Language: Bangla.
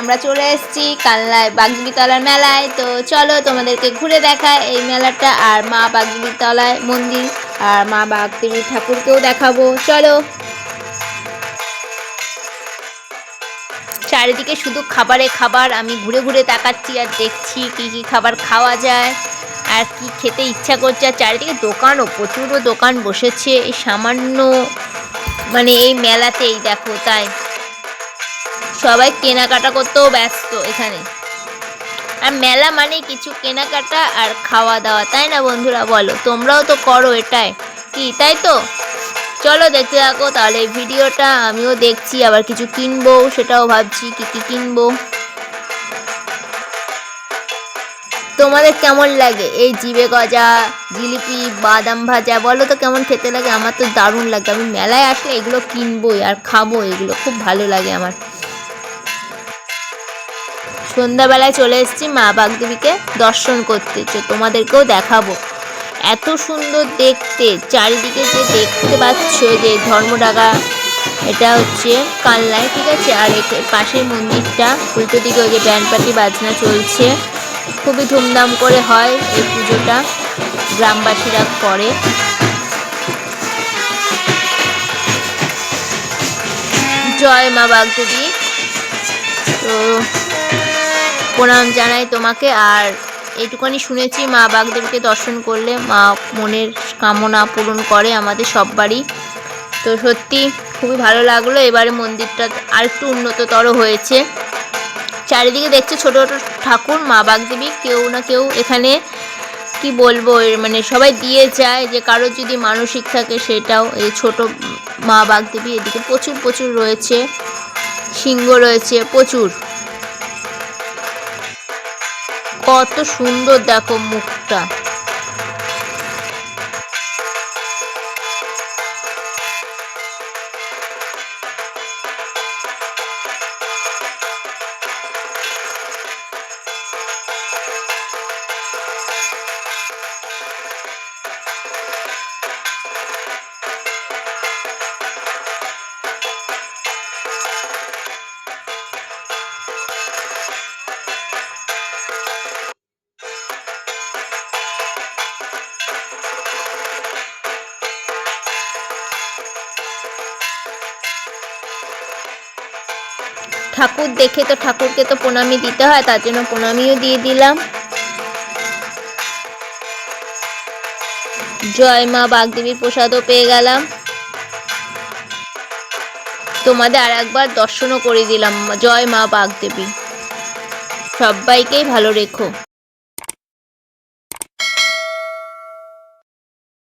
আমরা চলে এসেছি কালনায় বাগদিতলার মেলায়। তো চলো তোমাদেরকে ঘুরে দেখায় এই মেলাটা আর মা বাগদিতলায় মন্দির আর মা বাগদেবী ঠাকুরকেও দেখাবো। চলো। চারিদিকে শুধু খাবারে খাবার, আমি ঘুরে ঘুরে তাকাচ্ছি আর দেখছি কি কি খাবার খাওয়া যায় আর কি খেতে ইচ্ছা করছে। আর চারিদিকে দোকানও, প্রচুরও দোকান বসেছে। এই সামান্য মানে এই মেলাতেই দেখো, তাই। সবাই কেনাকাটা করতেও ব্যস্ত এখানে। আর মেলা মানে কিছু কেনাকাটা আর খাওয়া দাওয়া, তাই না বন্ধুরা? বলো, তোমরাও তো করো এটাই। কি, তাই তো? চলো দেখতে থাকো, তাহলে ভিডিওটা আমিও দেখছি, আবার কিছু কিনবো, সেটাও ভাবছি, কি কি কিনবো। তোমাদের কেমন লাগে? এই জিবে গজা, জিলিপি, বাদাম ভাজা, বলো তো কেমন খেতে লাগে? আমার তো দারুণ লাগে। আমি মেলায় আসলে এগুলো কিনবোই আর খাব এগুলো, খুব ভালো লাগে আমার। সন্ধ্যাবেলায় চলে এসেছি মা বাগদেবীকে দর্শন করতে। তোমাদেরকেও দেখাবো। এত সুন্দর দেখতে, চারিদিকে যে দেখতে পাচ্ছ যে ধর্মডাগা, এটা হচ্ছে কালনায়, ঠিক আছে? আর পাশের মন্দিরটা, উল্টো দিকে ওই যে ব্যান্ড পার্টি বাজনা চলছে। খুবই ধুমধাম করে হয় এই পুজোটা, গ্রামবাসীরা করে। জয় মা বাগদেবী। তো প্রণাম জানাই তোমাকে। আর এইটুখানি শুনেছি, মা বাগদেবীকে দর্শন করলে মা মনের কামনা পূরণ করে আমাদের সব বাড়ি তো সত্যি খুবই ভালো লাগল, এবারে মন্দিরটা আর একটু উন্নততর হয়েছে। চারিদিকে দেখছে ছোটো ছোট ঠাকুর, মা বাগদেবী কেউ না কেউ এখানে, কি বলব মানে সবাই দিয়ে যায়, যে কারোর যদি মানসিক থাকে সেটাও। এই ছোট মা বাগদেবী এদিকে প্রচুর প্রচুর রয়েছে, সিংহ রয়েছে প্রচুর। কত সুন্দর দেখো মুখটা। ঠাকুর দেখে তো ঠাকুরকে তো প্রণামী দিতে হয়, তার জন্য প্রণামীও দিয়ে দিলাম। জয় মা বাগদেবীর প্রসাদও পেয়ে গেলাম। তোমাদের আর একবার দর্শনও করে দিলাম, জয় মা বাগদেবী। সবাইকেই ভালো রেখো।